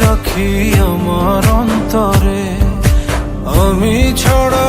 রাখি আমার অন্তরে। আমি ছড়া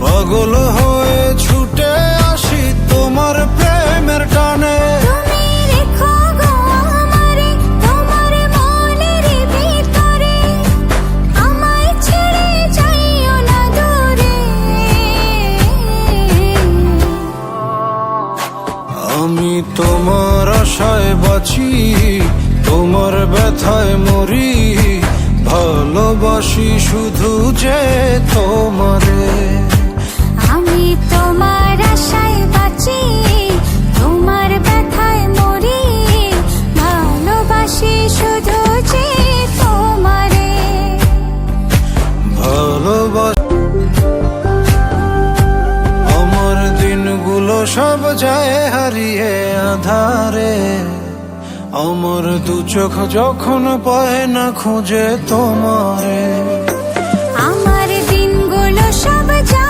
পাগল হয়ে ছুটে আসি তোমার প্রেমের টানে। আমি তোমার আশায় বাঁচি তোমার ব্যথায় মরি। ভালোবাসি শুধু যে তোমারে। হারিয়ে আধারে অমর দু চোখ যখন পায় না খুঁজে তোমারে। আমার দিনগুলো সব যায়